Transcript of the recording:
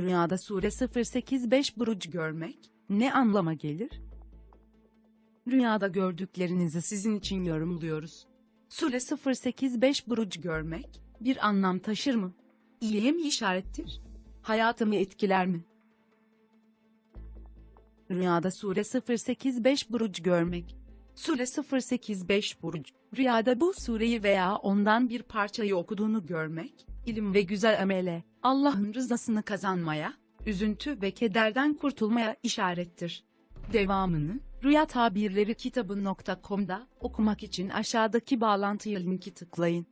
Rüyada sure 085 burucu görmek ne anlama gelir? Rüyada gördüklerinizi sizin için yorumluyoruz. Sure 085 burucu görmek bir anlam taşır mı? İyiye mi işarettir? Hayatımı etkiler mi? Rüyada sure 085 burucu görmek. Sure 085 buruc. Rüyada bu sureyi veya ondan bir parçayı okuduğunu görmek, ilim ve güzel amele, Allah'ın rızasını kazanmaya, üzüntü ve kederden kurtulmaya işarettir. Devamını, Rüya Tabirleri kitabı.com'da okumak için aşağıdaki bağlantıya linki tıklayın.